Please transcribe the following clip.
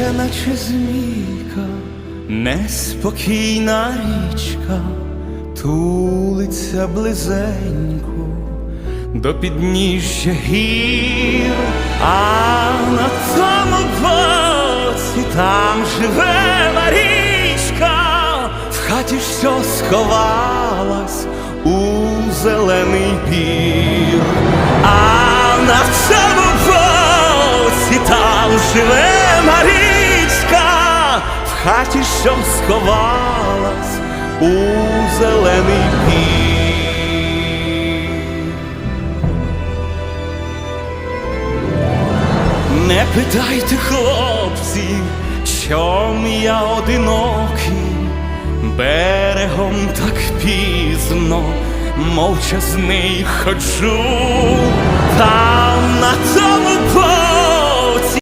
В'ється, наче змійка, неспокійна річка, тулиться близенько до підніжжя гір, а на тому боці там живе Марічка, в хаті що сховалась у зелений пір, а на цьому боці там живе хаті що сховалась у зелений пір. Не питайте, хлопці, чом я одинокий, берегом так пізно, мовчазний ходжу,